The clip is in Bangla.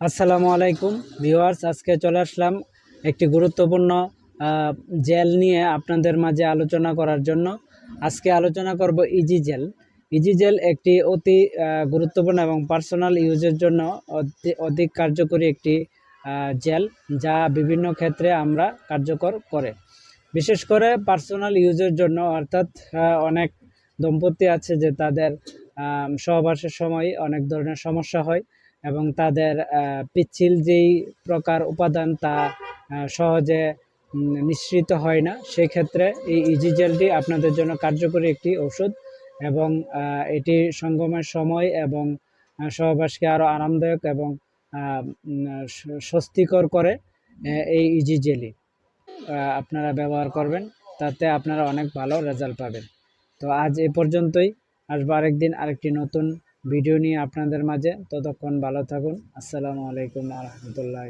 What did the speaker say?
আসসালামু আলাইকুম, ভিউয়ার্স, আজকে চলে আসলাম একটি গুরুত্বপূর্ণ জেল নিয়ে আপনাদের মাঝে আলোচনা করার জন্য। আজকে আলোচনা করব ইজি জেল ইজি জেল একটি অতি গুরুত্বপূর্ণ এবং পার্সোনাল ইউজের জন্য অধিক কার্যকরী একটি জেল যা বিভিন্ন ক্ষেত্রে আমরা কার্যকর করে। বিশেষ করে পার্সোনাল ইউজের জন্য অর্থাৎ অনেক দম্পতি আছে যে তাদের সহবাসের সময় অনেক ধরনের সমস্যা হয়। এবং তাদের পিচ্ছিল যেই প্রকার উপাদান তা সহজে নিঃসৃত হয় না সেই ক্ষেত্রে এই ইজি জেলটি আপনাদের জন্য কার্যকরী একটি ওষুধ এবং এটি সঙ্গমের সময় এবং সহবাসকে আরও আরামদায়ক এবং স্বস্তিকর করে এই ইজি জেলি আপনারা ব্যবহার করবেন, তাতে আপনারা অনেক ভালো রেজাল্ট পাবেন। তো আজ এ পর্যন্তই। আসব আরেকদিন আরেকটি নতুন ভিডিও নিয়ে আপনাদের মাঝে। ততক্ষণ ভালো থাকুন। আসসালামু আলাইকুম রহমতুল্লাহ